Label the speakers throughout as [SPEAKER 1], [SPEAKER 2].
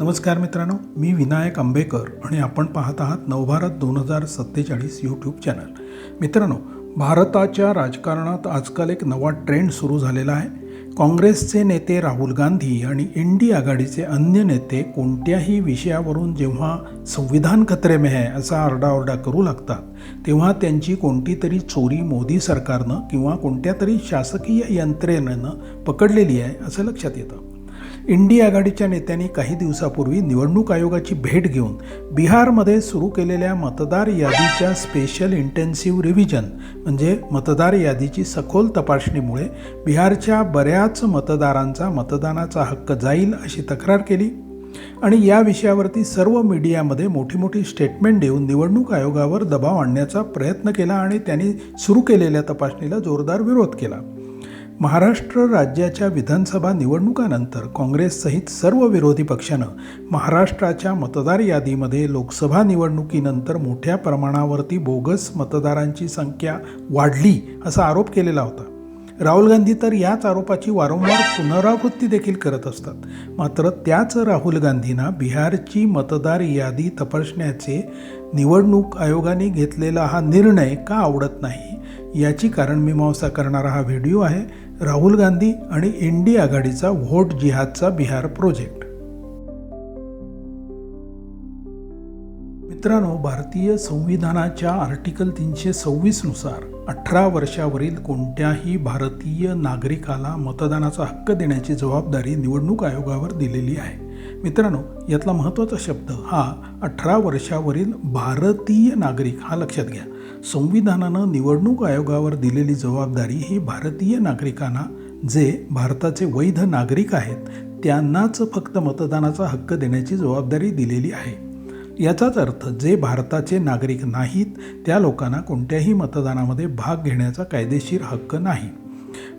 [SPEAKER 1] नमस्कार मित्रांनो मी विनायक आंबेकर आणि आपण पाहत आहात नवभारत दोन हजार सत्तेचाळीस यूट्यूब चॅनल मित्रांनो भारताच्या राजकारणात आजकाल एक नवा ट्रेंड सुरू झालेला आहे. काँग्रेसचे नेते राहुल गांधी आणि एन डी आघाडीचे अन्य नेते कोणत्याही विषयावरून जेव्हा संविधान खतरे में है असा आरडाओरडा करू लागतात तेव्हा त्यांची कोणती तरी चोरी मोदी सरकारनं किंवा कोणत्या तरी शासकीय यंत्रणेनं पकडलेली आहे असं लक्षात येतं. इंडी आघाडीच्या नेत्यांनी काही दिवसापूर्वी निवडणूक आयोगाची भेट घेऊन बिहारमध्ये सुरू केलेल्या मतदार यादीच्या स्पेशल इंटेन्सिव्ह रिव्हिजन म्हणजे मतदार यादीची सखोल तपासणीमुळे बिहारच्या बऱ्याच मतदारांचा मतदानाचा हक्क जाईल अशी तक्रार केली. आणि या विषयावरती सर्व मीडियामध्ये मोठी मोठी स्टेटमेंट देऊन निवडणूक आयोगावर दबाव आणण्याचा प्रयत्न केला आणि त्यांनी सुरू केलेल्या तपासणीला जोरदार विरोध केला. महाराष्ट्र राज्याच्या विधानसभा निवडणुकानंतर काँग्रेससहित सर्व विरोधी पक्षानं महाराष्ट्राच्या मतदार यादीमध्ये लोकसभा निवडणुकीनंतर मोठ्या प्रमाणावरती बोगस मतदारांची संख्या वाढली असा आरोप केलेला होता. राहुल गांधी तर याच आरोपाची वारंवार पुनरावृत्ती देखील करत असतात. मात्र त्याच राहुल गांधींना बिहारची मतदार यादी तपासण्याचे निवडणूक आयोगाने घेतलेला हा निर्णय का आवडत नाही याची कारण मीमांसा करणारा हा व्हिडिओ आहे. राहुल गांधी आणि एनडी आघाडीचा व्होट जिहादचा बिहार प्रोजेक्ट. मित्रांनो भारतीय संविधानाच्या आर्टिकल तीनशे सव्वीसनुसार अठरा वर्षावरील कोणत्याही भारतीय नागरिकाला मतदानाचा हक्क देण्याची जबाबदारी निवडणूक आयोगावर दिलेली आहे. मित्रांनो यातला महत्त्वाचा शब्द हा अठरा वर्षावरील भारतीय नागरिक हा लक्षात घ्या. संविधानानं निवडणूक आयोगावर दिलेली जबाबदारी ही भारतीय नागरिकांना जे भारताचे वैध नागरिक आहेत त्यांनाच फक्त मतदानाचा हक्क देण्याची जबाबदारी दिलेली आहे. याचाच अर्थ जे भारताचे नागरिक नाहीत त्या लोकांना कोणत्याही मतदानामध्ये भाग घेण्याचा कायदेशीर हक्क नाही.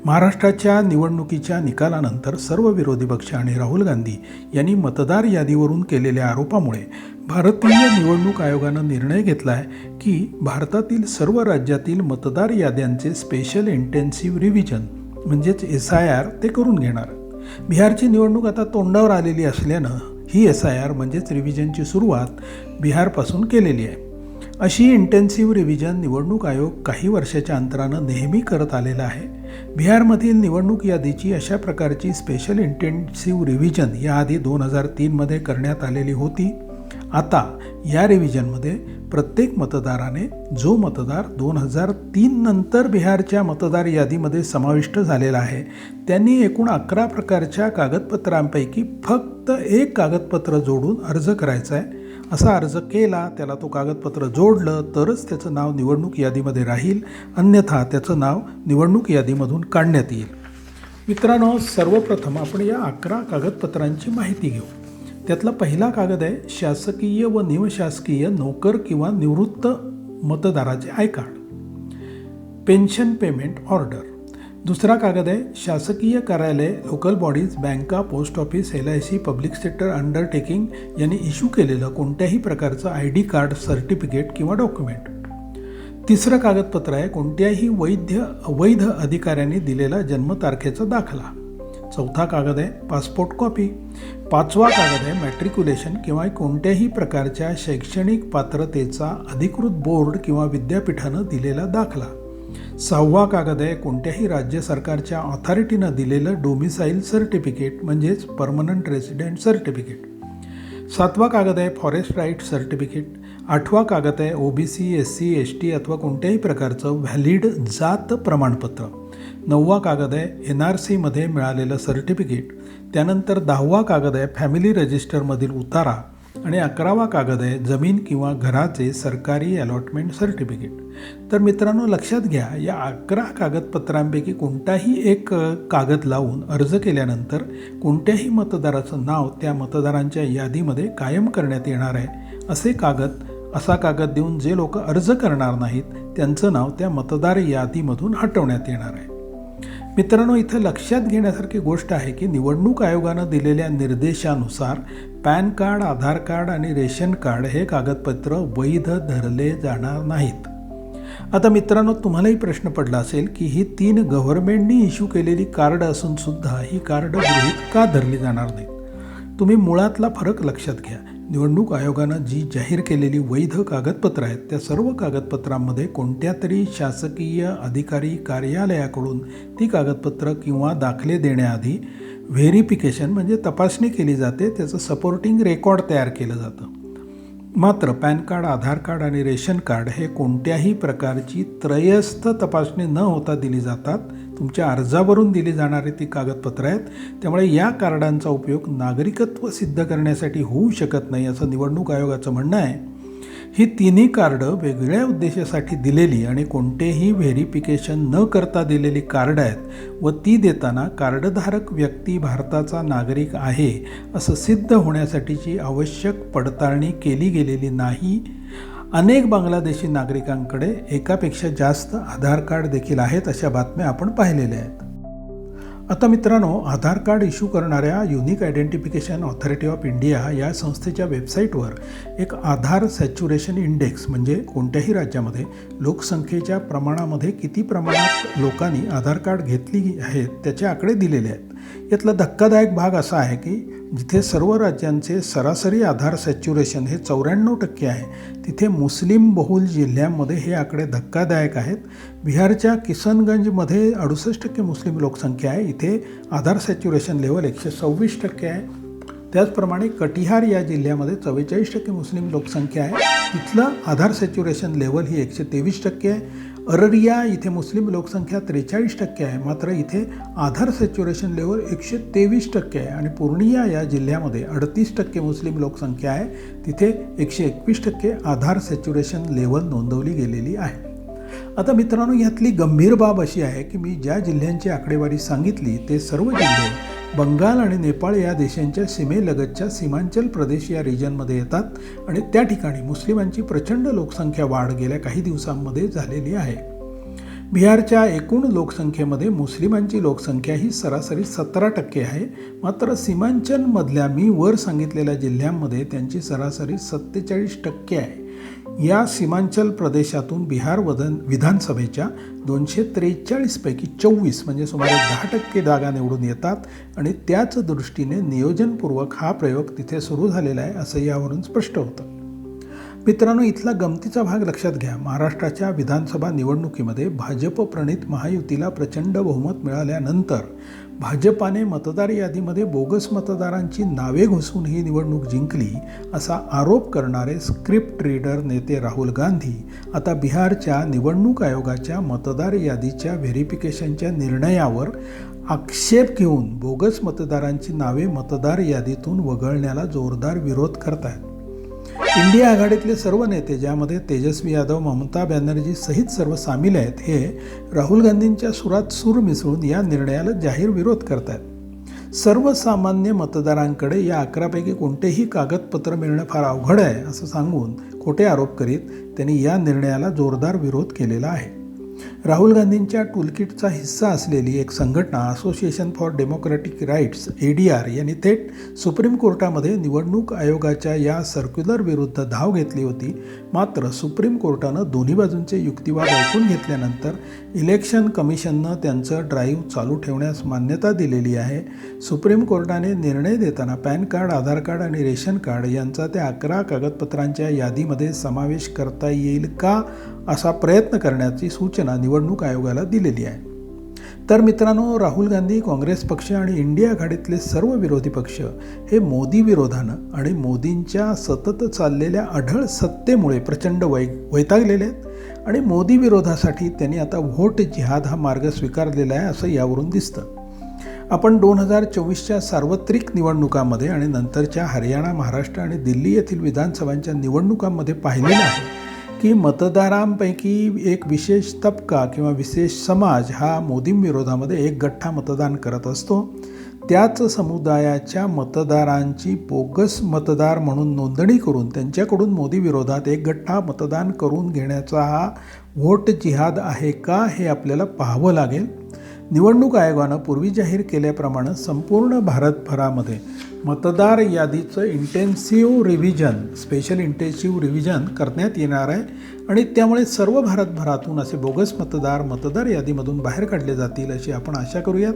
[SPEAKER 1] महाराष्ट्राच्या निवडणुकीच्या निकालानंतर सर्व विरोधी पक्ष आणि राहुल गांधी यांनी मतदार यादीवरून केलेल्या आरोपामुळे भारतीय निवडणूक आयोगानं निर्णय घेतला आहे की भारतातील सर्व राज्यातील मतदार याद्यांचे स्पेशल इंटेन्सिव्ह रिव्हिजन म्हणजेच एस आय आर ते करून घेणार. बिहारची निवडणूक आता तोंडावर आलेली असल्यानं ही एस आय आर म्हणजेच रिव्हिजनची सुरुवात बिहारपासून केलेली आहे. अशी इंटेन्सिव्ह रिव्हिजन निवडणूक आयोग काही वर्षाच्या अंतरानं नेहमी करत आलेला आहे. बिहारमधील निवडणूक यादीची अशा प्रकारची स्पेशल इंटेन्सिव्ह रिव्हिजन याआधी दोन हजार तीनमध्ये करण्यात आलेली होती. आता या रिव्हिजनमध्ये प्रत्येक मतदाराने जो मतदार दोन हजार तीन नंतर बिहारच्या मतदार यादीमध्ये समाविष्ट झालेला आहे त्यांनी एकूण अकरा प्रकारच्या कागदपत्रांपैकी फक्त एक कागदपत्र जोडून अर्ज करायचा आहे असा अर्ज केला त्याला तो कागदपत्र जोडलं तरच त्याचं नाव निवडणूक यादीमध्ये राहील. अन्यथा त्याचं नाव निवडणूक यादीमधून काढण्यात येईल. मित्रांनो सर्वप्रथम आपण या अकरा कागदपत्रांची माहिती घेऊ. त्यातला पहिला कागद आहे शासकीय व निमशासकीय नोकर किंवा निवृत्त मतदाराचे I card. Pension payment order. दुसरा कागद आहे शासकीय कार्यालय लोकल बॉडीज बँका post office L I C public sector undertaking यांनी इश्यू केलेलं कोणत्याही प्रकारचं आय डी कार्ड सर्टिफिकेट किंवा डॉक्युमेंट तिसरं कागदपत्र आहे कोणत्याही वैध अवैध अधिकाऱ्यांनी दिलेला जन्मतारखेचा दाखला. चौथा कागद आहे पासपोर्ट कॉपी पाचवा कागद आहे मॅट्रिक्युलेशन किंवा कोणत्याही प्रकारच्या शैक्षणिक पात्रतेचा अधिकृत बोर्ड किंवा विद्यापीठानं दिलेला दाखला. सहावा कागद आहे कोणत्याही राज्य सरकारच्या ऑथॉरिटीनं दिलेलं डोमिसाईल सर्टिफिकेट म्हणजेच परमनंट रेसिडेंट सर्टिफिकेट सातवा कागद आहे फॉरेस्ट राईट सर्टिफिकेट आठवा कागद आहे O B C S C S T अथवा कोणत्याही प्रकारचं व्हॅलिड जात प्रमाणपत्र. नववा कागद आहे एन आर सीमध्ये मिळालेलं सर्टिफिकेट त्यानंतर दहावा कागद आहे फॅमिली रजिस्टरमधील उतारा. आणि अकरावा कागद आहे जमीन किंवा घराचे सरकारी अलॉटमेंट सर्टिफिकेट तर मित्रांनो लक्षात घ्या या अकरा कागदपत्रांपैकी कोणताही एक कागद लावून अर्ज केल्यानंतर कोणत्याही मतदाराचं नाव त्या मतदारांच्या यादीमध्ये कायम करण्यात येणार आहे. असे कागद असा कागद देऊन जे लोक अर्ज करणार नाहीत त्यांचं नाव त्या मतदार यादीमधून हटवण्यात येणार आहे. मित्रांनो इथं लक्षात घेण्यासारखी गोष्ट आहे की निवडणूक आयोगानं दिलेल्या निर्देशानुसार पॅन कार्ड आधार कार्ड आणि रेशन कार्ड हे कागदपत्र वैध धरले जाणार नाहीत. आता मित्रांनो तुम्हालाही प्रश्न पडला असेल की ही तीन गव्हर्नमेंटनी इश्यू केलेली कार्ड असून सुद्धा ही कार्ड गृहीत का धरली जाणार नाहीत? तुम्ही मुळातला फरक लक्षात घ्या. निवडणूक आयोगानं जी जाहीर केलेली वैध कागदपत्रं आहेत त्या सर्व कागदपत्रांमध्ये कोणत्या तरी शासकीय अधिकारी कार्यालयाकडून ती कागदपत्रं किंवा दाखले देण्याआधी व्हेरिफिकेशन म्हणजे तपासणी केली जाते त्याचं सपोर्टिंग रेकॉर्ड तयार केलं जातं. मात्र पॅन कार्ड आधार कार्ड आणि रेशन कार्ड हे कोणत्याही प्रकारची त्रयस्थ तपासणी न होता दिली जातात. तुमच्या अर्जावरून दिली जाणारी ती कागदपत्रं आहेत. त्यामुळे या कार्डांचा उपयोग नागरिकत्व सिद्ध करण्यासाठी होऊ शकत नाही असं निवडणूक आयोगाचं म्हणणं आहे. ही तिन्ही कार्डं वेगळ्या उद्देशासाठी दिलेली आणि कोणतेही व्हेरिफिकेशन न करता दिलेली कार्ड आहेत व ती देताना कार्डधारक व्यक्ती भारताचा नागरिक आहे असं सिद्ध होण्यासाठीची आवश्यक पडताळणी केली गेलेली नाही. अनेक बांगलादेशी नागरिकांकडे एकापेक्षा जास्त आधार कार्ड देखील आहेत अशा बातम्या आपण पाहिलेल्या आहेत. आता मित्रांनो आधार कार्ड इश्यू करणाऱ्या unique identification authority of India या संस्थेच्या वेबसाईटवर एक आधार सॅच्युरेशन इंडेक्स म्हणजे कोणत्याही राज्यामध्ये लोकसंख्येच्या प्रमाणामध्ये किती प्रमाणात लोकांनी आधार कार्ड घेतली आहेत त्याचे आकडे दिलेले आहेत. यातला धक्कादायक भाग असा आहे की जिथे सर्व राज्यांचे सरासरी आधार सॅच्युरेशन हे चौऱ्याण्णव टक्के आहे तिथे मुस्लिम बहुल जिल्ह्यांमध्ये हे आकडे धक्कादायक आहेत. बिहारच्या किसनगंजमध्ये अडुसष्ट टक्के मुस्लिम लोकसंख्या आहे. इथे आधार सॅच्युरेशन लेवल एकशे सव्वीस टक्के आहे. त्याचप्रमाणे कटिहार या जिल्ह्यामध्ये चव्वेचाळीस टक्के मुस्लिम लोकसंख्या आहे. तिथलं आधार सॅच्युरेशन लेवल ही एकशे तेवीस टक्के आहे. अररिया इथे मुस्लिम लोकसंख्या त्रेचाळीस टक्के आहे. मात्र इथे आधार सॅच्युरेशन लेवल एकशे तेवीस टक्के आहे आणि पूर्णिया या जिल्ह्यामध्ये अडतीस टक्के मुस्लिम लोकसंख्या आहे. तिथे एकशे एकवीस टक्के आधार सॅच्युरेशन लेवल नोंदवली गेलेली आहे. आता मित्रांनो यातली गंभीर बाब अशी आहे की मी ज्या जिल्ह्यांची आकडेवारी सांगितली ते सर्व जिल्हे बंगाल आणि नेपाळ या देशांच्या सीमेलगतच्या सीमांचल प्रदेश या रिजनमध्ये येतात आणि त्या ठिकाणी मुस्लिमांची प्रचंड लोकसंख्या वाढ गेल्या काही दिवसांमध्ये झालेली आहे. बिहारच्या एकूण लोकसंख्येमध्ये मुस्लिमांची लोकसंख्या ही सरासरी सतरा टक्के आहे. मात्र सीमांचलमधल्या मी वर सांगितलेल्या जिल्ह्यांमध्ये त्यांची सरासरी सत्तेचाळीस टक्के आहे. या सीमांचल प्रदेशातून बिहार वदन विधानसभेच्या दोनशे त्रेचाळीसपैकी चोवीस म्हणजे सुमारे दहा टक्के जागा निवडून येतात आणि त्याच दृष्टीने नियोजनपूर्वक हा प्रयोग तिथे सुरू झालेला आहे असं यावरून स्पष्ट होतं. मित्रांनो इथला गमतीचा भाग लक्षात घ्या. महाराष्ट्राच्या विधानसभा निवडणुकीमध्ये भाजप प्रणित महायुतीला प्रचंड बहुमत मिळाल्यानंतर भाजपाने मतदार यादीमध्ये बोगस मतदारांची नावे घुसून ही निवडणूक जिंकली असा आरोप करणारे स्क्रिप्ट रीडर नेते राहुल गांधी आता बिहारच्या निवडणूक आयोगाच्या मतदार यादीच्या व्हेरिफिकेशनच्या निर्णयावर आक्षेप घेऊन बोगस मतदारांची नावे मतदार यादीतून वगळण्याला जोरदार विरोध करत आहेत इंडिया आघाडीतले सर्व नेते ज्यामध्ये तेजस्वी यादव ममता बॅनर्जी सहित सर्व सामील आहेत हे राहुल गांधींच्या सुरात सूर मिसळून या निर्णयाला जाहीर विरोध करत आहेत सर्वसामान्य मतदारांकडे या अकरापैकी कोणतेही कागदपत्र मिळणं फार अवघड आहे असं सांगून खोटे आरोप करीत त्यांनी या निर्णयाला जोरदार विरोध केलेला आहे. राहुल गांधींच्या टूलकिटचा हिस्सा असलेली एक संघटना association for democratic rights A D R यांनी थेट सुप्रीम कोर्टामध्ये निवडणूक आयोगाच्या या सर्क्युलर विरुद्ध धाव घेतली होती. मात्र सुप्रीम कोर्टानं दोन्ही बाजूंचे युक्तिवाद ऐकून घेतल्यानंतर इलेक्शन कमिशननं त्यांचं ड्राईव्ह चालू ठेवण्यास मान्यता दिलेली आहे. सुप्रीम कोर्टाने निर्णय देताना पॅन कार्ड आधार कार्ड आणि रेशन कार्ड यांचा त्या अकरा कागदपत्रांच्या यादीमध्ये समावेश करता येईल का असा प्रयत्न करण्याची सूचना निवडणूक आयोगाला दिलेली आहे. तर मित्रांनो राहुल गांधी काँग्रेस पक्ष आणि इंडिया आघाडीतले सर्व विरोधी पक्ष हे मोदी विरोधानं आणि मोदींच्या सतत चाललेल्या अढळ सत्तेमुळे प्रचंड वै वैतागलेले आहेत आणि मोदी विरोधासाठी त्यांनी आता व्होट जिहाद हा मार्ग स्वीकारलेला आहे असं यावरून दिसतं. आपण दोन हजार चोवीसच्या सार्वत्रिक निवडणुकांमध्ये आणि नंतरच्या हरियाणा महाराष्ट्र आणि दिल्ली येथील विधानसभांच्या निवडणुकांमध्ये पाहिलेलं आहे. की मतदारांपैकी एक विशेष तबका किंवा विशेष समाज हा मोदींविरोधामध्ये एक गठ्ठा मतदान करत असतो. त्याच समुदायाच्या मतदारांची बोगस मतदार म्हणून नोंदणी करून त्यांच्याकडून मोदी विरोधात एक गठ्ठा मतदान करून घेण्याचा हा व्होट जिहाद आहे का हे आपल्याला पाहावं लागेल. निवडणूक आयोगानं पूर्वी जाहीर केल्याप्रमाणे संपूर्ण भारतभरामध्ये मतदार यादीचं intensive revision special intensive revision करण्यात येणार आहे. आणि त्यामुळे सर्व भारतभरातून असे बोगस मतदार मतदार यादीमधून बाहेर काढले जातील अशी आपण आशा करूयात.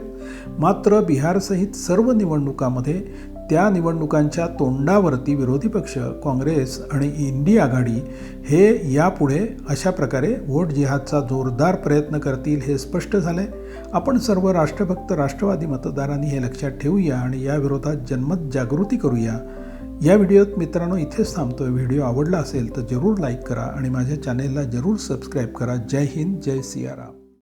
[SPEAKER 1] मात्र बिहारसहित सर्व निवडणुकामध्ये त्या निवडणुकांच्या तोंडावरती विरोधी पक्ष काँग्रेस आणि इंडी आघाडी हे यापुढे अशा प्रकारे वोट जिहादचा जोरदार प्रयत्न करतील हे स्पष्ट झाले. आपण सर्व राष्ट्रभक्त राष्ट्रवादी मतदारांनी हे लक्षात ठेवूया आणि याविरोधात जनमत जागृती करूया. या व्हिडिओत मित्रांनो इथेच थांबतोय. व्हिडिओ आवडला असेल तर जरूर लाईक करा आणि माझ्या चॅनेलला जरूर सबस्क्राईब करा. जय हिंद जय सियाराम.